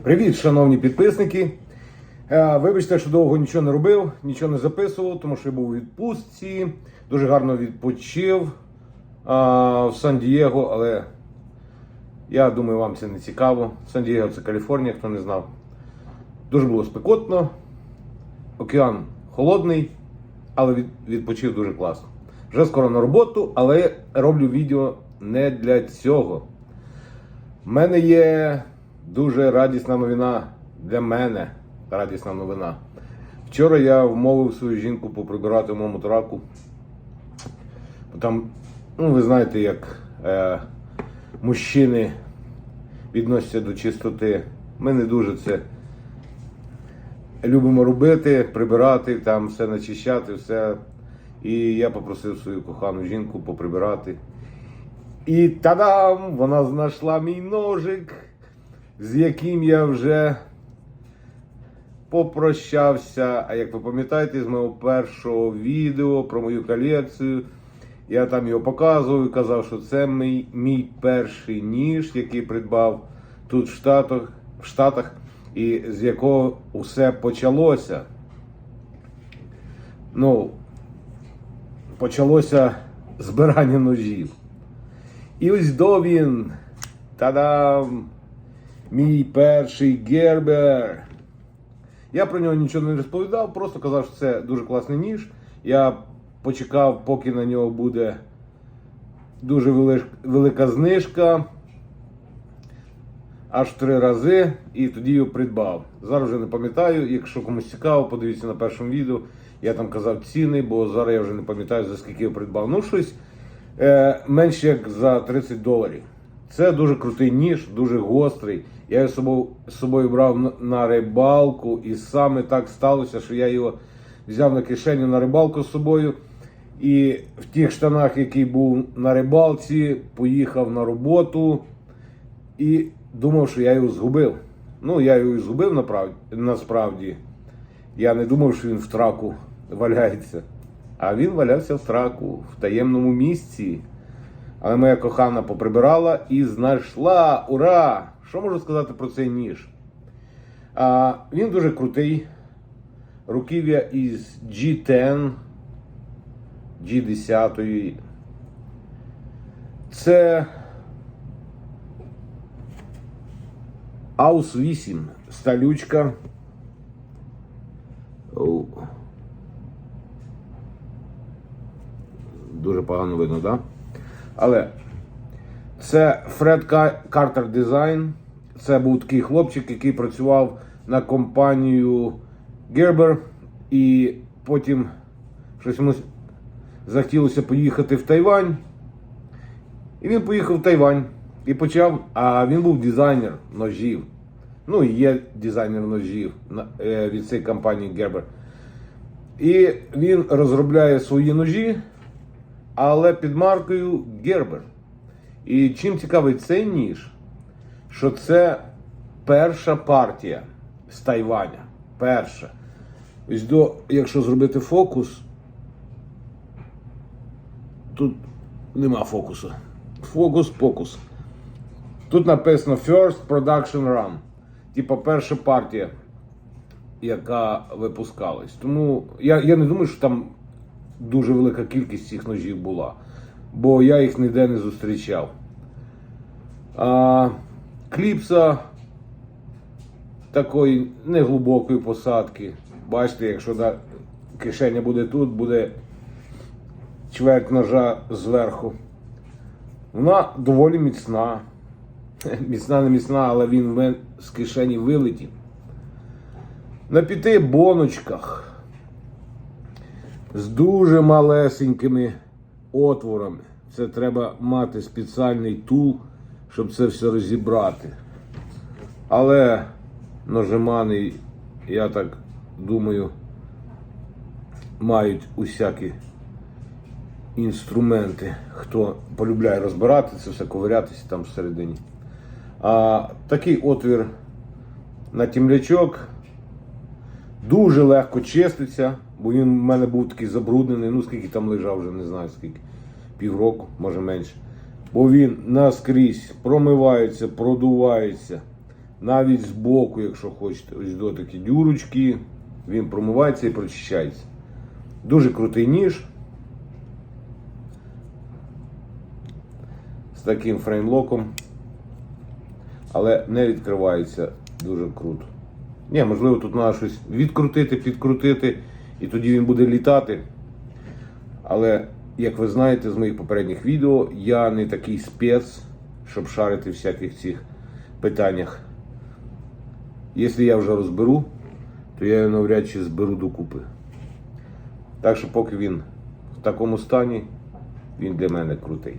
Привіт, шановні підписники. Е, Вибачте, що довго нічого не робив, нічого не записував, тому що я був у відпустці, дуже гарно відпочив а, в Сан-Дієго, але я думаю, вам це не цікаво. Сан-Дієго це Каліфорнія, хто не знав. Дуже було спекотно, океан холодний, але відпочив дуже класно. Вже скоро на роботу, але роблю відео не для цього. У мене є дуже радісна новина для мене. Радісна новина. Вчора я вмовив свою жінку поприбирати в моєму траку. Там, ну ви знаєте, як е, мужчини відносяться до чистоти. Ми не дуже це любимо робити, прибирати, там все начищати, все. І я попросив свою кохану жінку поприбирати. І та-дам! Вона знайшла мій ножик, з яким я вже попрощався. А як ви пам'ятаєте, з мого першого відео про мою колекцію, я там його показував і казав, що це мій, мій перший ніж, який придбав тут в Штатах, в Штатах, і з якого все почалося. Ну, почалося збирання ножів. І ось до він. Та-дам! Мій перший гербер. Я про нього нічого не розповідав, просто казав, що це дуже класний ніж. Я почекав, поки на нього буде дуже велика знижка. Аж три рази, і тоді його придбав. Зараз вже не пам'ятаю. Якщо комусь цікаво, подивіться на першому відео. Я там казав ціни, бо зараз я вже не пам'ятаю за скільки його придбав. Ну, щось е, менше як за 30 доларів. Це дуже крутий ніж, дуже гострий. Я його з собою, з собою брав на, рибалку, і саме так сталося, що я його взяв на кишеню на рибалку з собою. І в тих штанах, який був на рибалці, поїхав на роботу і думав, що я його згубив. Ну, я його і згубив насправді. Я не думав, що він в траку валяється. А він валявся в траку, в таємному місці. Але моя кохана поприбирала і знайшла. Ура! Що можу сказати про цей ніж? А, він дуже крутий. Руків'я із G10, G10. Це Аус 8 сталючка. Оу. Дуже погано видно, так? Да? Але це Фред Картер Дизайн. Це був такий хлопчик, який працював на компанію Gerber. І потім щось йому захотілося поїхати в Тайвань. І він поїхав в Тайвань і почав. А він був дизайнер ножів. Ну, і є дизайнер ножів е, від цієї компанії Gerber. І він розробляє свої ножі, але під маркою Gerber. І чим цікавий цей ніж, що це перша партія з Тайваня. Перша. Ось до, якщо зробити фокус, тут нема фокусу. Фокус, фокус. Тут написано First Production Run. Типа перша партія, яка випускалась. Тому я, я не думаю, що там дуже велика кількість цих ножів була, бо я їх ніде не зустрічав. А, кліпса такої неглибокої посадки. Бачите, якщо да, кишеня буде тут, буде чверть ножа зверху. Вона доволі міцна. Міцна, не міцна, але він в мене з кишені вилетів. На п'яти боночках з дуже малесенькими отворами. Це треба мати спеціальний тул, щоб це все розібрати. Але ножимани, я так думаю, мають усякі інструменти. Хто полюбляє розбирати це все, ковирятися там всередині. А такий отвір на тімлячок дуже легко чиститься, бо він в мене був такий забруднений. Ну скільки там лежав, вже не знаю скільки. Півроку, може менше. Бо він наскрізь промивається, продувається. навіть збоку, якщо хочете, ось до такі дюрочки, він промивається і прочищається. Дуже крутий ніж. З таким фреймлоком. Але не відкривається дуже круто. Ні, можливо, тут треба щось відкрутити, підкрутити, і тоді він буде літати. Але, як ви знаєте з моїх попередніх відео, я не такий спец, щоб шарити всяких цих питаннях. Якщо я вже розберу, то я його навряд чи зберу докупи. Так що поки він в такому стані, він для мене крутий.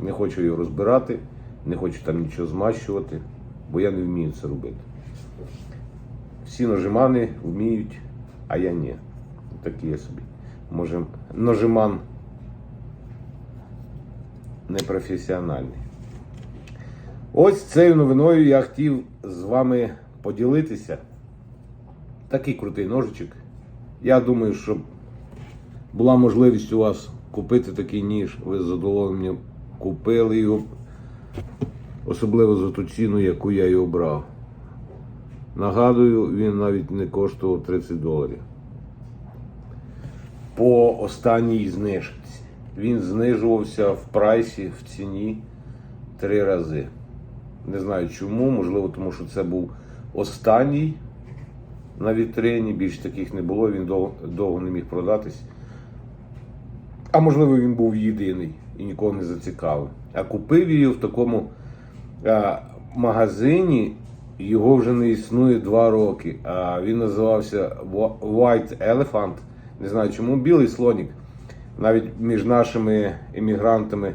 Не хочу його розбирати, не хочу там нічого змащувати, бо я не вмію це робити. Всі ножимани вміють, а я ні. Такі собі. Може, ножиман непрофесіональний. Ось цією новиною я хотів з вами поділитися. Такий крутий ножичок. Я думаю, що була можливість у вас купити такий ніж, ви з задоволенням купили його, особливо за ту ціну, яку я його брав. Нагадую, він навіть не коштував 30 доларів. По останній знижці. Він знижувався в прайсі, в ціні три рази. Не знаю чому, можливо, тому що це був останній на вітрині, більш таких не було, він довго, довго не міг продатись. А можливо, він був єдиний і нікого не зацікавив. А купив її в такому а, магазині, його вже не існує два роки. А він називався White Elephant. Не знаю чому, білий слонік. Навіть між нашими емігрантами,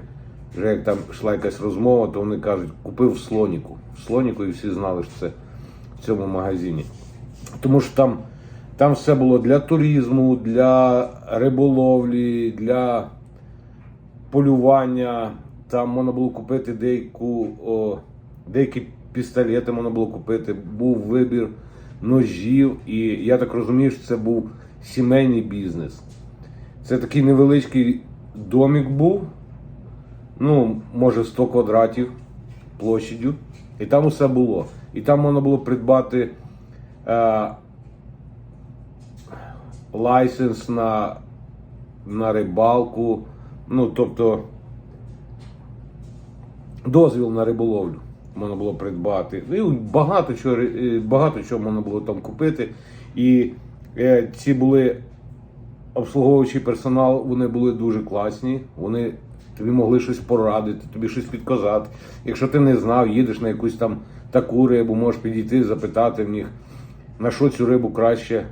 вже як там йшла якась розмова, то вони кажуть, купив слоніку. В слоніку і всі знали, що це в цьому магазині. Тому що там, там все було для туризму, для риболовлі, для полювання. Там можна було купити деяку, о, деякі пістолети можна було купити, був вибір ножів. І я так розумію, що це був сімейний бізнес. Це такий невеличкий домик був, ну, може 100 квадратів площадю. І там усе було. І там можна було придбати е, лайсенс на, на рибалку, ну, тобто дозвіл на риболовлю можна було придбати. Ну, І багато чого, е, багато чого можна було там купити. І ці були обслуговуючий персонал, вони були дуже класні. Вони тобі могли щось порадити, тобі щось підказати. Якщо ти не знав, їдеш на якусь там таку рибу, можеш підійти, запитати в них, на що цю рибу краще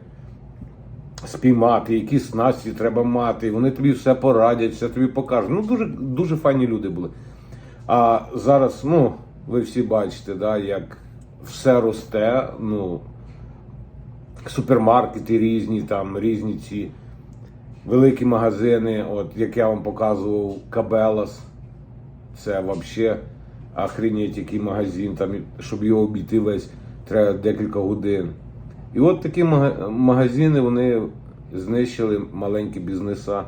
спіймати, які снасті треба мати. Вони тобі все порадять, все тобі покажуть. Ну, дуже, дуже файні люди були. А зараз, ну, ви всі бачите, да, як все росте. Ну, супермаркети різні, там різні ці великі магазини, от як я вам показував, Кабелас. Це взагалі охренеть який магазин, там, щоб його обійти весь, треба декілька годин. І от такі магазини вони знищили маленькі бізнеса.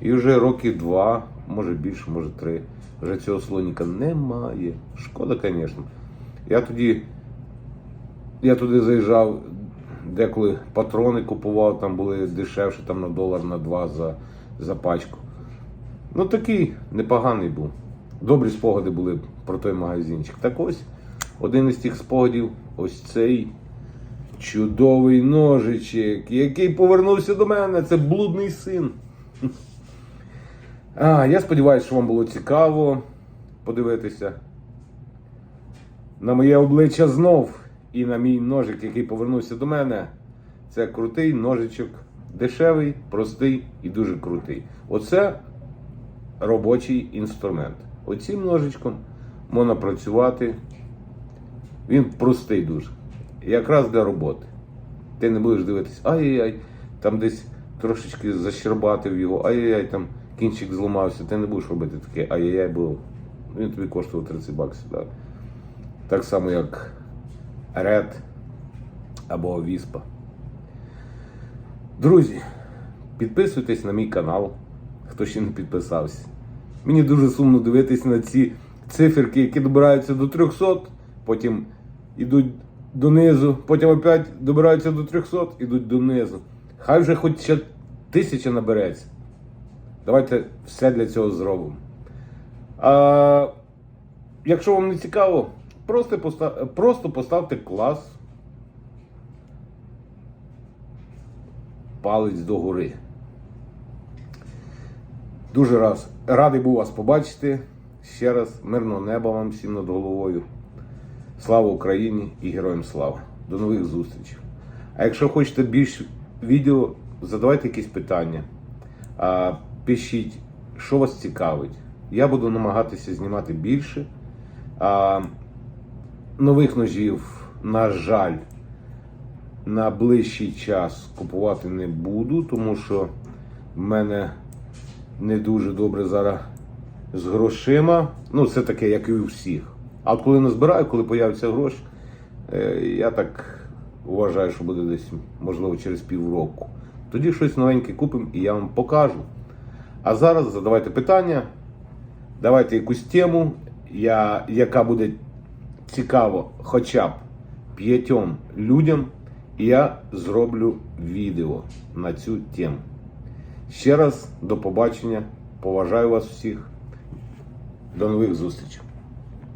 І вже роки два, може більше, може три. Вже цього слоніка немає. Шкода, звісно. Я тоді я туди заїжджав, деколи патрони купував, там були дешевші, там на долар на два за, за пачку. Ну такий непоганий був. Добрі спогади були про той магазинчик. Так ось один із тих спогадів, ось цей чудовий ножичок, який повернувся до мене. Це блудний син. А, я сподіваюся, що вам було цікаво подивитися на моє обличчя знов і на мій ножик, який повернувся до мене. Це крутий ножичок, дешевий, простий і дуже крутий. Оце робочий інструмент. Оцим ножичком можна працювати. Він простий дуже. Якраз для роботи. Ти не будеш дивитися, ай-яй-яй, там десь трошечки защербатив його, ай-яй-яй, там кінчик зламався. Ти не будеш робити таке ай-яй-яй, бо він тобі коштував 30 баксів. Да? Так само, як Red або Віспа. Друзі, підписуйтесь на мій канал, хто ще не підписався. Мені дуже сумно дивитись на ці циферки, які добираються до 300, потім ідуть донизу, потім опять добираються до 300, ідуть донизу. Хай вже хоч ще тисяча набереться. Давайте все для цього зробимо. А, якщо вам не цікаво, просто, постав, просто поставте клас. Палець догори. Дуже раз радий був вас побачити. Ще раз мирного неба вам всім над головою. Слава Україні і героям слава. До нових зустрічей. А якщо хочете більш відео, задавайте якісь питання. Пишіть, що вас цікавить. Я буду намагатися знімати більше. Нових ножів, на жаль, на ближчий час купувати не буду, тому що в мене не дуже добре зараз з грошима. Ну, це таке, як і у всіх. А от коли назбираю, коли появляться гроші, е, я так вважаю, що буде десь, можливо, через півроку. Тоді щось новеньке купимо і я вам покажу. А зараз задавайте питання, давайте якусь тему, я, яка буде цікава хоча б п'ятьом людям, я зроблю відео на цю тему. Ще раз до побачення. Поважаю вас всіх. До нових зустрічей.